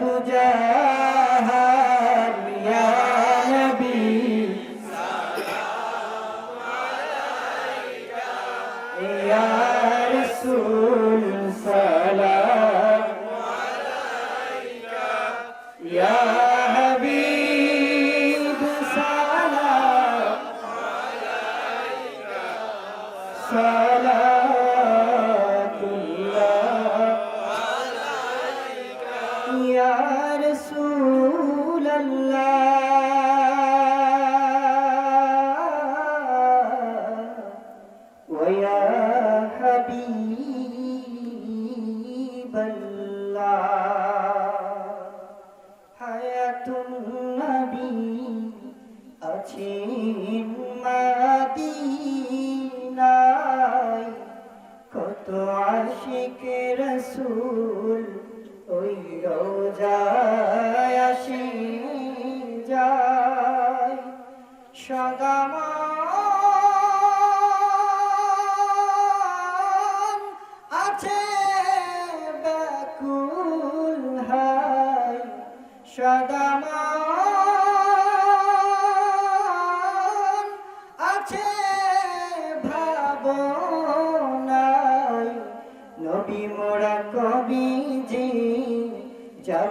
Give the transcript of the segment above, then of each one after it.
দুজাহান ইয়া নবী। ইয়া রাসূল সালাম। ইয়া হাবিব সালাম। সালাতুল্লাহ ইয়া رسول الله ويا حبيب الله حياة النبي أتيني আসে যায় হাই সদামান আছে ভাবনাই নবী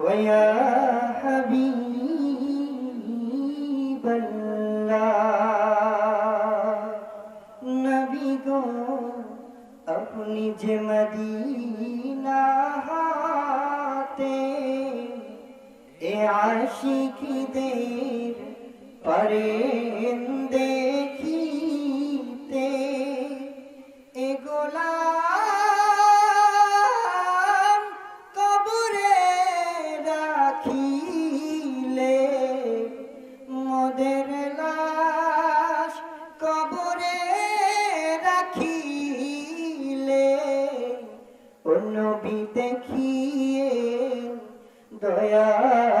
ويا حبيب الله নবী গো আপনি যে মদিনা হাতে এ আশিকিদের পারেন ও নবী দেখিয়ে দয়ার